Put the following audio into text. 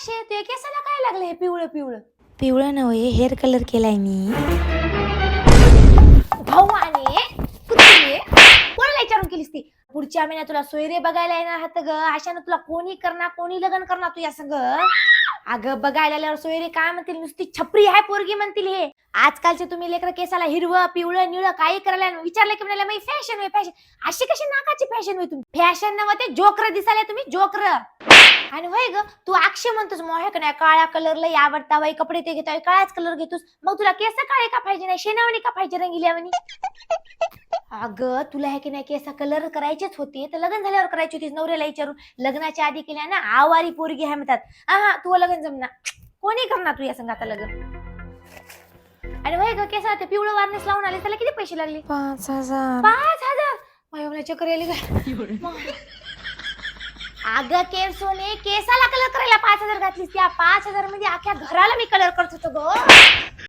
अक्षय तुझ्या केसाला काय लागलं हे पिवळं पिवळं? पिवळं नव्हे हेअर कलर केलाय मी. भाऊ आणि कुत्री कोणाला विचारून केलीस ती? पुढच्या महिन्यात तुला सोयरे बघायला येणार हात ग. अशानं तुला कोणी करणार कोणी लग्न करणार तू या संग अगं बघायला आल्यावर सोयरे काय म्हणतील? नुसती छपरी आहे पोरगी म्हणतील हे. आजकालचे तुम्ही लेकर केसाला हिरवं पिवळं निळं काही करायला विचारलं की म्हणाले फॅशन होय फॅशन अशी कशी नाकाची फॅशन होय तुम्ही? फॅशन नव्हे ते जोकर दिसायला तुम्ही जोकर. आणि होय ग तू अक्षय म्हणतोस मोहक नाही काळ्या कलरला आवडता बाई कपडे ते घेतोय काळाच कलर घेतोस. मग तुला केस काळे का पाहिजे नाही शेणावणी का पाहिजे रंगिल्यावणी अगं तुला हे की नाही केस कलर करायचेच होते. तर लग्न झाल्यावर करायची होतीस नवऱ्याला विचारून. लग्नाच्या आधी केल्या ना आवारी पोरगी आहे म्हणतात. हा तू लग्न जमना. कोणी करणार तू या संग आता लग्न? आणि होय ग केस ते पिवळं वारनेस लावून आले. त्याला किती पैसे लागले? पाच हजार. पाच हजार? माझ्या चक्कर आली काय अगं केस सोने केसाला कलर करायला पाच हजार घातलीस त्या. पाच हजारमध्ये अख्ख्या घराला मी कलर करत होतो ग.